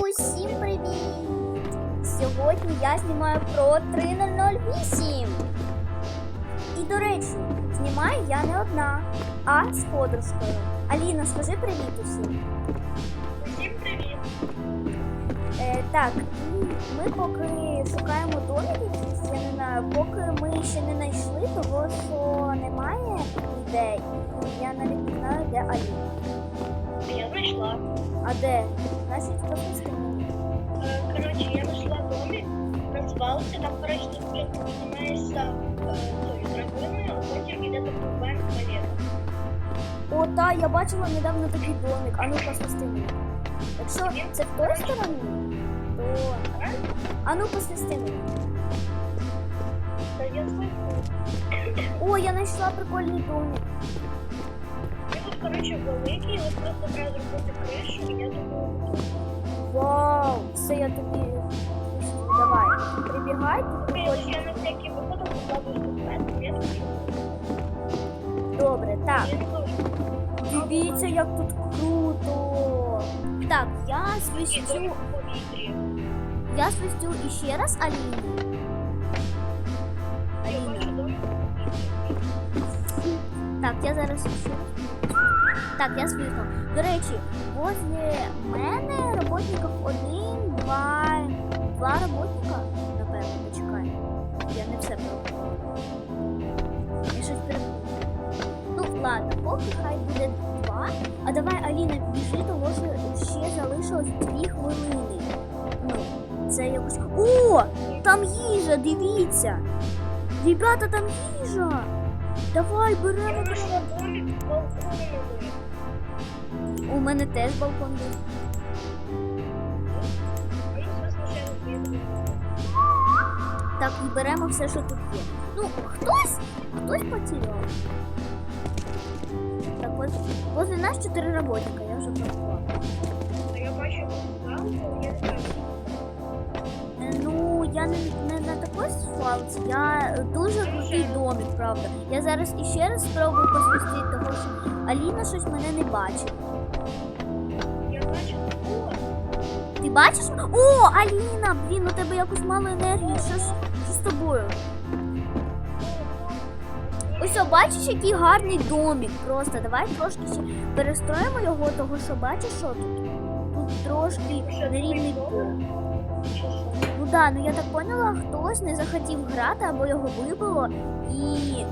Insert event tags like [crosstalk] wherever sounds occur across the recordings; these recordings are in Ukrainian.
Усім привіт! Сьогодні я знімаю про 3008. І до речі, знімаю я не одна, а з подружкою. Аліна, скажи привіт усім. Всім привіт! Е, так, ми поки шукаємо домик якийсь, я не знаю, поки ми ще не знайшли того, що немає ніде. Я навіть не знаю, де Аліна. Я знайшла. А де? Значить, пропусти мені. Е, Коротше, я знайшла домик на свалці, там, коротше, ти спочатку піднімаєшся е, тою драбиною, а потім йде до бувань туалет. О, та, я бачила недавно такий домик, а ну посвисти мені. Якщо це в той стороні, то. А ну посвисти мені. Та я знайшла. О, я знайшла прикольний домик. Коротше, великий, ось просто треба зробити кришу, і я думаю, Вау! Все я тобі. Давай, прибігай, тут я на всякий випадок покладу тут метр, Добре, так. Дивіться, як тут круто. Так, я свистю. Я свистю іще раз Аліні. Аліна. Так, я зараз ще. Так, я свистну. До речі, возле мене роботників один, два. Два роботника, напевно, почекай. Я не все пробувала. Я щось перепутала. Ну, ладно, поки хай буде два. А давай, Аліна, біжи, того що ще залишилось дві хвилини. Ну, це якось. О! Там їжа, дивіться! Ребята, там їжа! Давай, беремо. У мене теж балкон не Так, і беремо все, що тут є. Ну, хтось, хтось потеряв. Так, ось, возле нас чотири роботника, я вже порахувала. Я бачу я не знаю. Ну, я не, не на такій свалці, я дуже крутий домик, правда. Я зараз іще раз спробую посвістити, тому що Аліна щось мене не бачить. Бачиш? О, Аліна! Блін, у тебе якось мало енергії. Що ж що з тобою? Ось бачиш, який гарний домик. Просто давай трошки ще перестроїмо його, того що бачиш, що тут? Тут трошки нерівний пол. Ну да, ну я так поняла, хтось не захотів грати або його вибило і.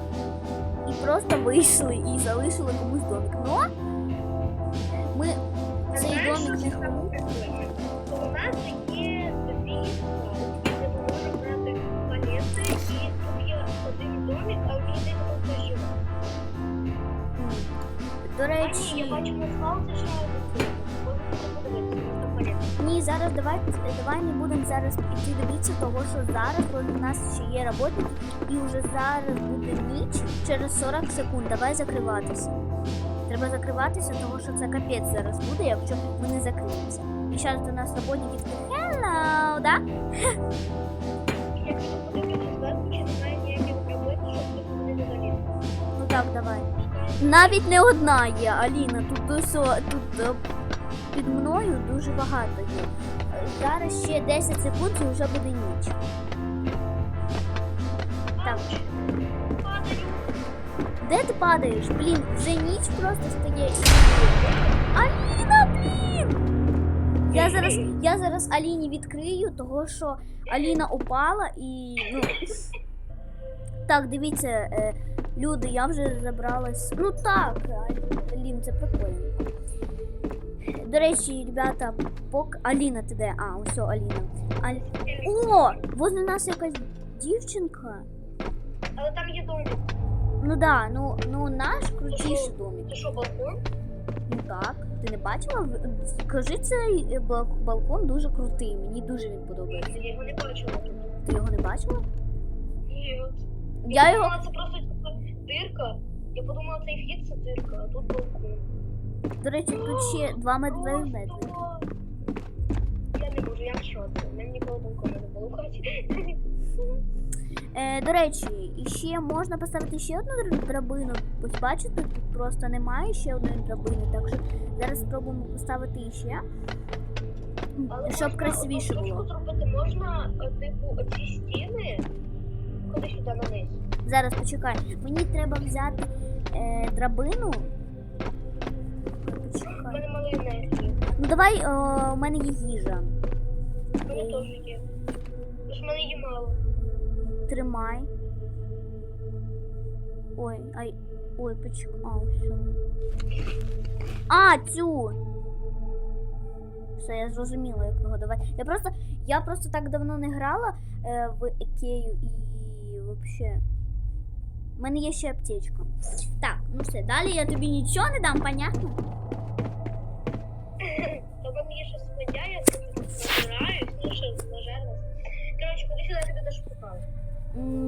І просто вийшли і залишили комусь домик. Ну У нас там палети. Ні, зараз давай, давай не будемо зараз іти дивитися, того що зараз у нас ще є роботники, і вже зараз буде ніч через 40 секунд. Давай закриватися. Треба закриватися, тому що це капець зараз буде, якщо ми не закриємося. І зараз до нас роботники hello, да? Якщо подивитися зверху, чи немає ніяких робити, щоб не. Ну так, давай. Навіть не одна є, Аліна. Тут усьо, тут е, під мною дуже багато є. Зараз ще 10 секунд і вже буде ніч. Так. Де ти падаєш? Блін, вже ніч просто стає. Аліна, блін! Я зараз, я зараз Аліні відкрию, того що Аліна упала і. ну. Так, дивіться, е, люди, я вже забралась. Ну так, Алін, це прикольно. До речі, ребята, пок... Аліна ти де? А, о, Аліна. Аль... О! Возле нас якась дівчинка. Але там є домик. Ну да, ну, ну наш крутіший домик. Це що, балкон? Ну так, ти не бачила? Скажи, цей е, балкон дуже крутий. Мені дуже він подобається. Я його не бачила. Ти його не бачила? Ні, от. Я його. це просто дирка. Я подумала, цей вхід це дирка, а тут балкон. До речі, тут ще два медведя. Я не можу, я в шоці. У мене ніколи балкону не було. Е, до речі, і ще можна поставити ще одну драбину. Ось бачите, тут просто немає ще одної драбини, так що зараз спробуємо поставити іще. Але щоб можна красивіше було. зробити можна, е, типу, оці стіни, куди сюди на низ. Зараз почекай. Мені треба взяти е, драбину. У Почекай. мене мало енергії. Ну давай, о, у мене є їжа. У мене теж є. Тож в мене її мало. Тримай. Ой, ай. Ой, почекай. А, все. А, цю. Все, я зрозуміла, як його давай. Я просто, я просто так давно не грала е, в Екею і взагалі. У мене є ще аптечка. Так, ну все, далі я тобі нічого не дам, понятно? То в мене є ще сміття, я тут збираюсь, ну ще нажерлась. Коротше, куди сюди я тобі теж попала.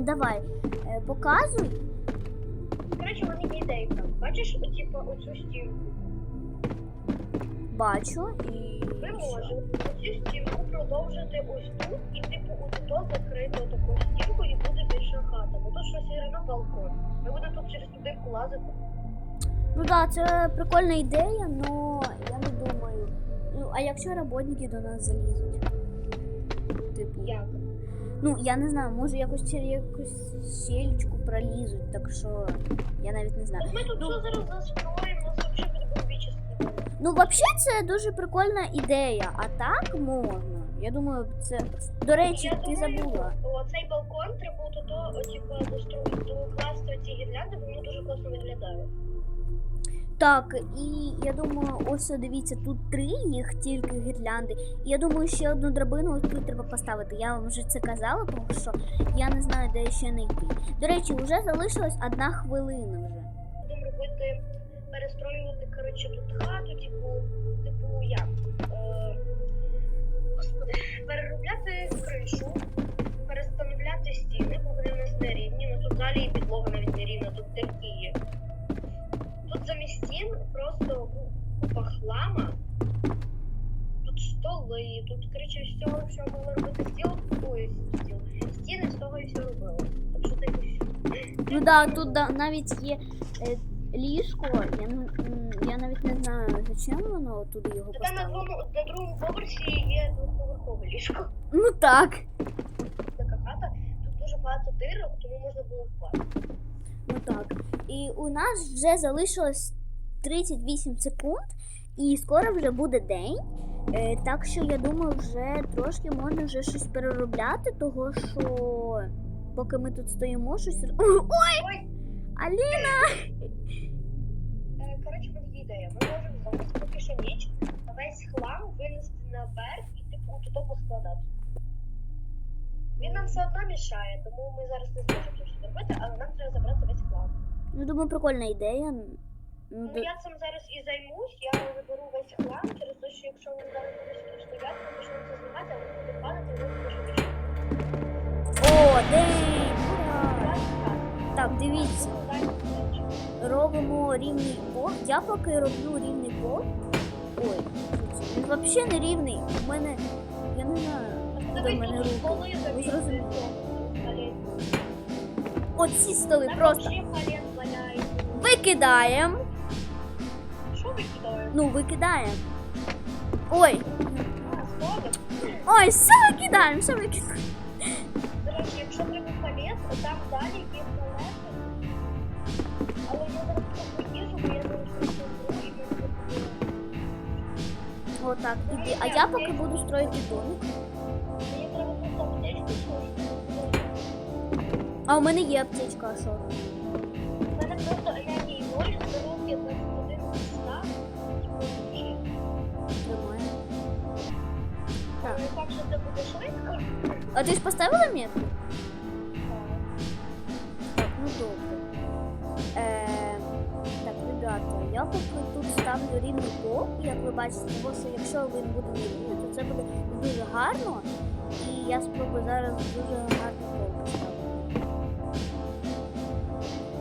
Давай, е, показуй. Коротше, в мене є ідейка. Бачиш, типу, оцю стінку? Бачу і. Ми що? можемо цю стінку продовжити ось тут і типу ось тут закрити таку стінку і буде більша хата. Бо тут щось одно балкон. Ми будемо тут через ту дирку лазити. Ну так, це прикольна ідея, але я не думаю. Ну, а якщо роботники до нас залізуть? Типу. Як? Ну, я не знаю, може якось через якусь щелечку пролізуть, так що я навіть не знаю. От ми тут Ну. все зараз застроїмо, Ну, взагалі, це дуже прикольна ідея, а так можна. Я думаю, це. До речі, Я ти думаю, забула. о, цей балкон треба то, типу, докласти ці гірлянди, бо вони дуже класно виглядають. Так, і я думаю, ось дивіться, тут три їх тільки гірлянди. І я думаю, ще одну драбину ось тут треба поставити. Я вам вже це казала, тому що я не знаю, де ще знайти. До речі, вже залишилась одна хвилина вже. Будемо робити, перестроювати, коротше, тут хату, типу, типу, як? Е, господи, переробляти кришу, перестановляти стіни, бо вони в нас не рівні. Ну тут далі і підлога навіть не рівна, тут дирки є. Тут замість стін просто купа хлама. Тут столи, тут, коротше, всього могли робити стіл, ой, стіл. Стіни з того і все робили. Так що типу, Ну да, тут да, навіть є е, ліжко. Я, я навіть не знаю, зачем воно туди його Та там на поставило. другому, на другому поверсі є двоповерхове ліжко. Ну так. Така хата. Тут дуже багато дирок, тому можна було впасти. Ну так. І у нас вже залишилось 38 секунд, і скоро вже буде день. Е, так що я думаю, вже трошки можна вже щось переробляти, того що поки ми тут стоїмо, щось. [laughs] Ой! Аліна! е, коротше, мене ідея. Ми можемо зараз, поки що ніч, весь хлам винести наверх і типу тут поскладати. Він нам все одно мішає, тому ми зараз не зможемо все зробити, але нам треба забрати весь хлам. Ну, думаю, прикольна ідея. Ну, Ну я цим зараз і займусь, я виберу весь хлам через те, що якщо він зараз буде стояти, ми почнемо це знімати, а він буде падати, і він може більше. О, день! Так, дивіться. Робимо рівний пол. Я поки роблю рівний пол. Ой, він взагалі не рівний. У мене. Я не знаю. Куди в мене руки? Ви зрозуміли. Оці столи просто викидаємо. Що викидаємо? Ну, викидаємо. Ой, ой, все викидаємо, все викидаємо. Отак, іди. А я поки буду строїти домик. А у мене є аптечка, а що? У мене просто енергії ноль, здоров'я 21 став. Тримаю. Так. Так, що це буде швидко. А ти ж поставила метку? Рівний пол, як ви бачите, тому що якщо він буде рівний, то це буде дуже гарно. І я спробую зараз дуже гарний пол поставити.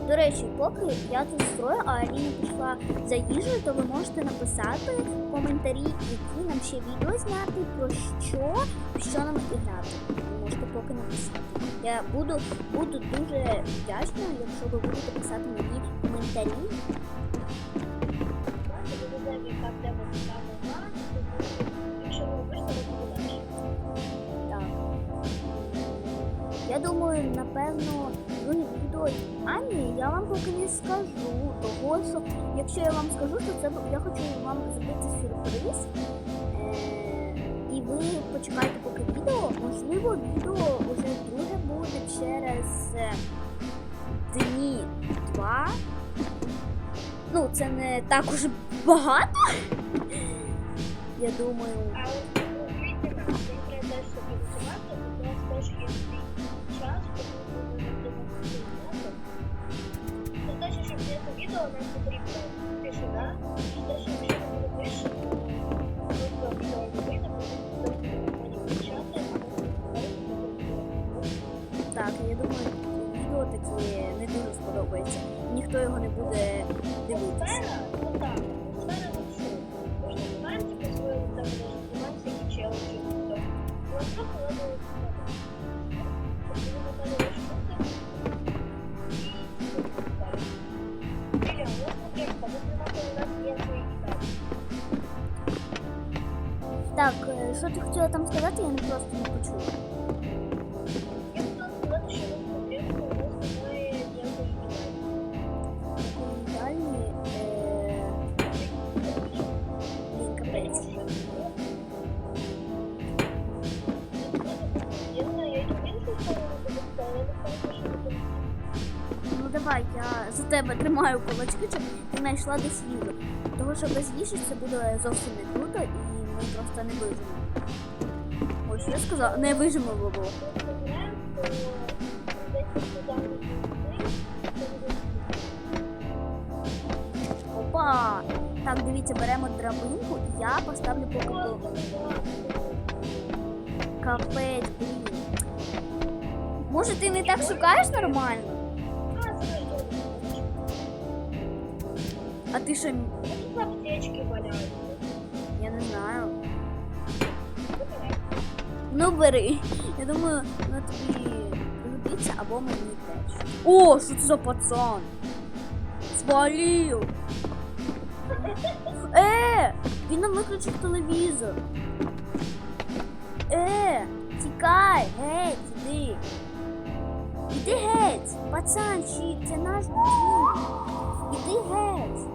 До речі, поки я тут строю, а Аліна пішла за їжею, то ви можете написати в коментарі, які нам ще відео зняти, про що, що нам грати. Ви можете поки написати. Я буду, буду дуже вдячна, якщо ви будете писати мені коментарі. Я думаю, напевно, друге відео. А ні, я вам поки не скажу. Того що якщо я вам скажу, то це я хочу вам зробити сюрприз. Е, і ви почекайте поки відео. Можливо, відео вже друге буде через е, дні два. Ну, це не так уж багато. Я думаю. Так, е, що ти хотіла там сказати, я не просто не почула. Я хотіла сказати, що гітари. Далі, е, капець. Ну давай, я за тебе тримаю кулачки, щоб ти знайшла десь їжу. Того, що без їжі це буде зовсім не круто просто не вижимо. Ось я сказала, не вижимо бабу. Опа! Так, дивіться, беремо драбинку, і я поставлю поки по- капець, блін. Може ти не так шукаєш нормально? А ти що, Аптечки валяються. я не знаю. Ну бери. Я думаю, воно тобі пригодиться або мені теж. О, що це за пацан? Свалив. Е, він нам виключив телевізор. Е, тікай, геть, іди. Іди геть, пацанчик, це наш дім. Іди геть.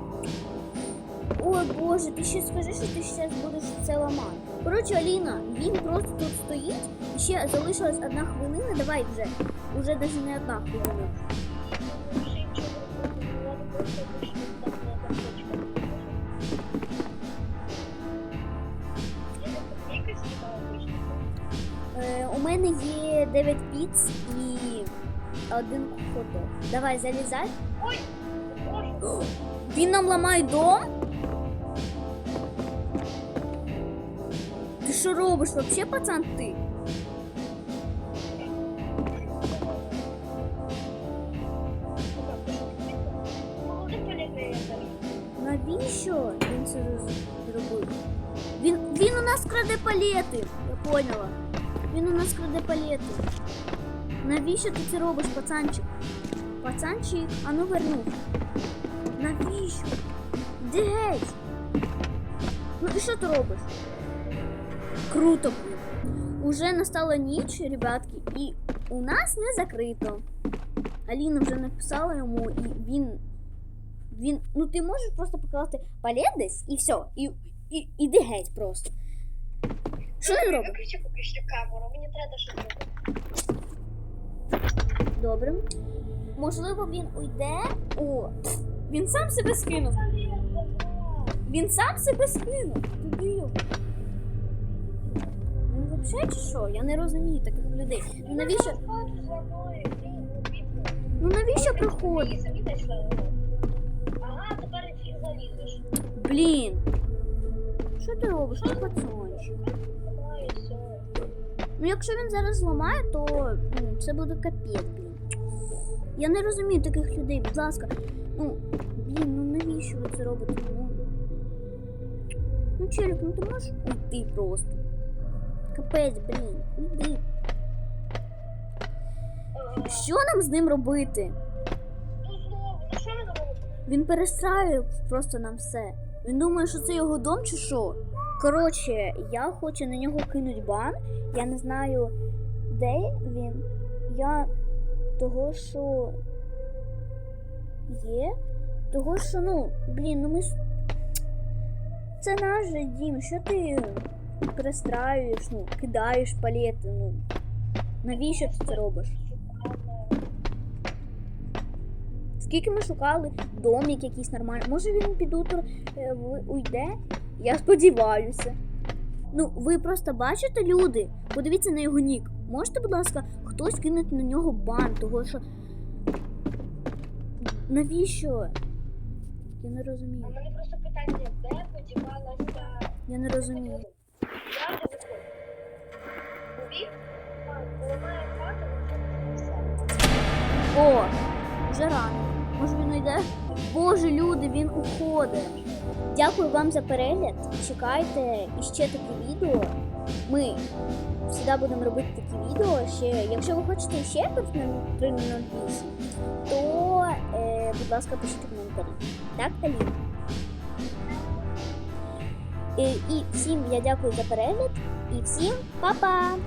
Ой Боже, ти ще скажи, що ти зараз будеш це ламати. Коротше, Аліна, він просто тут стоїть. Ще залишилась одна хвилина. Давай вже. Уже навіть не одна хвилина. Е, у мене є 9 піц і один хот-дог. Давай, залізай. Ой. Він нам ламає дом. Що робиш? Вообще, пацан, ти? Навіщо він це роз- зробив? Він, у нас краде палети. Я поняла. Він у нас краде палети. Навіщо ти це робиш, пацанчик? Пацанчик, а ну вернув. Навіщо? Де геть? Ну і що ти робиш? Круто. Уже настала ніч, ребятки, і у нас не закрито. Аліна вже написала йому, і він. Він. Ну ти можеш просто покласти палет десь і все. І, і, іди геть просто. Що він робить? Виключи поки що камеру, мені треба щось робити. Добре. Можливо, він уйде. О, він сам себе скинув. Він сам себе скинув. Туди взагалі чи що? Я не розумію таких людей. Ну навіщо? Ну навіщо приходить? Ага, тепер фіг залізеш. Блін. Що ти робиш? Ти пацанчик. Ну якщо він зараз зламає, то ну, це буде капець, блін. Я не розумію таких людей, будь ласка. Ну, блін, ну навіщо ви це робите? Ну, ну челік, ну ти можеш уйти просто. Капець, блін. Е, Що нам з ним робити? Він перестраює просто нам все. Він думає, що це його дом чи що? Коротше, я хочу на нього кинути бан. Я не знаю, де він. я того, що є. Того, що, ну, блін, ну ми. Це наш дім. Що ти перестраюєш, ну, кидаєш палети, ну. Навіщо ти це робиш? Скільки ми шукали, домик якийсь нормальний. Може він під утро е, уйде? Я сподіваюся. Ну, ви просто бачите, люди? Подивіться на його нік. Можете, будь ласка, хтось кинути на нього бан, того що. Навіщо? Я не розумію. в мене просто питання, де подівалася Я не розумію. О, вже рано. Може він уйде? Боже, люди, він уходить. Дякую вам за перегляд. Чекайте іще такі відео. Ми завжди будемо робити такі відео. Ще, якщо ви хочете ще тут на 308, то, е, будь ласка, пишіть коментарі. Так, Аліна? Е, і всім я дякую за перегляд. І всім па-па!